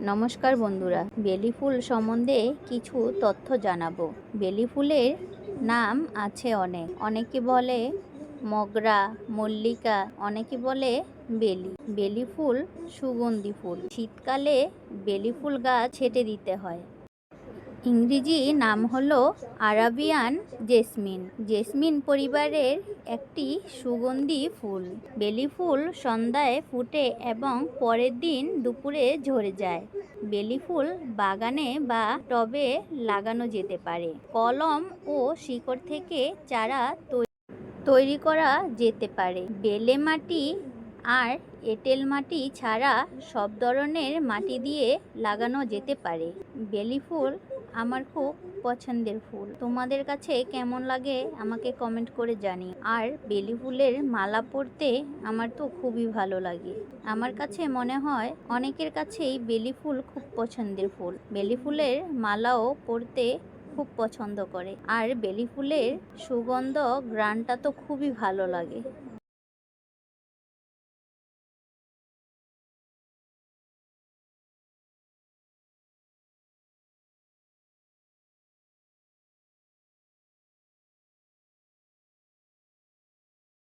নমস্কার বন্ধুরা, বেলি ফুল সম্বন্ধে কিছু তথ্য জানাব। বেলি ফুলের নাম আছে অনেক। অনেকে বলে মগরা, মল্লিকা, অনেকে বলে বেলি। বেলি ফুল সুগন্ধি ফুল। শীতকালে বেলি ফুল গাছ ছেটে দিতে হয়। ইংরেজি নাম হলো আরাবিয়ান জেসমিন। জেসমিন পরিবারের একটি সুগন্ধি ফুল। বেলি ফুল সন্ধ্যায় ফুটে এবং পরের দিন দুপুরে ঝরে যায়। বেলি ফুল বাগানে বা টবে লাগানো যেতে পারে। কলম ও শিকড় থেকে চারা তৈরি করা যেতে পারে। বেলে মাটি আর এঁটেল মাটি ছাড়া সব ধরনের মাটি দিয়ে লাগানো যেতে পারে। বেলি ফুল আমার খুব পছন্দের ফুল। তোমাদের কাছে কেমন লাগে আমাকে কমেন্ট করে জানি আর বেলি ফুলের মালা পরতে আমার তো খুবই ভালো লাগে। আমার কাছে মনে হয় অনেকের কাছেই বেলি ফুল খুব পছন্দের ফুল। বেলি ফুলের মালাও পরতে খুব পছন্দ করে। আর বেলি ফুলের সুগন্ধ গ্রানটা তো খুবই ভালো লাগে।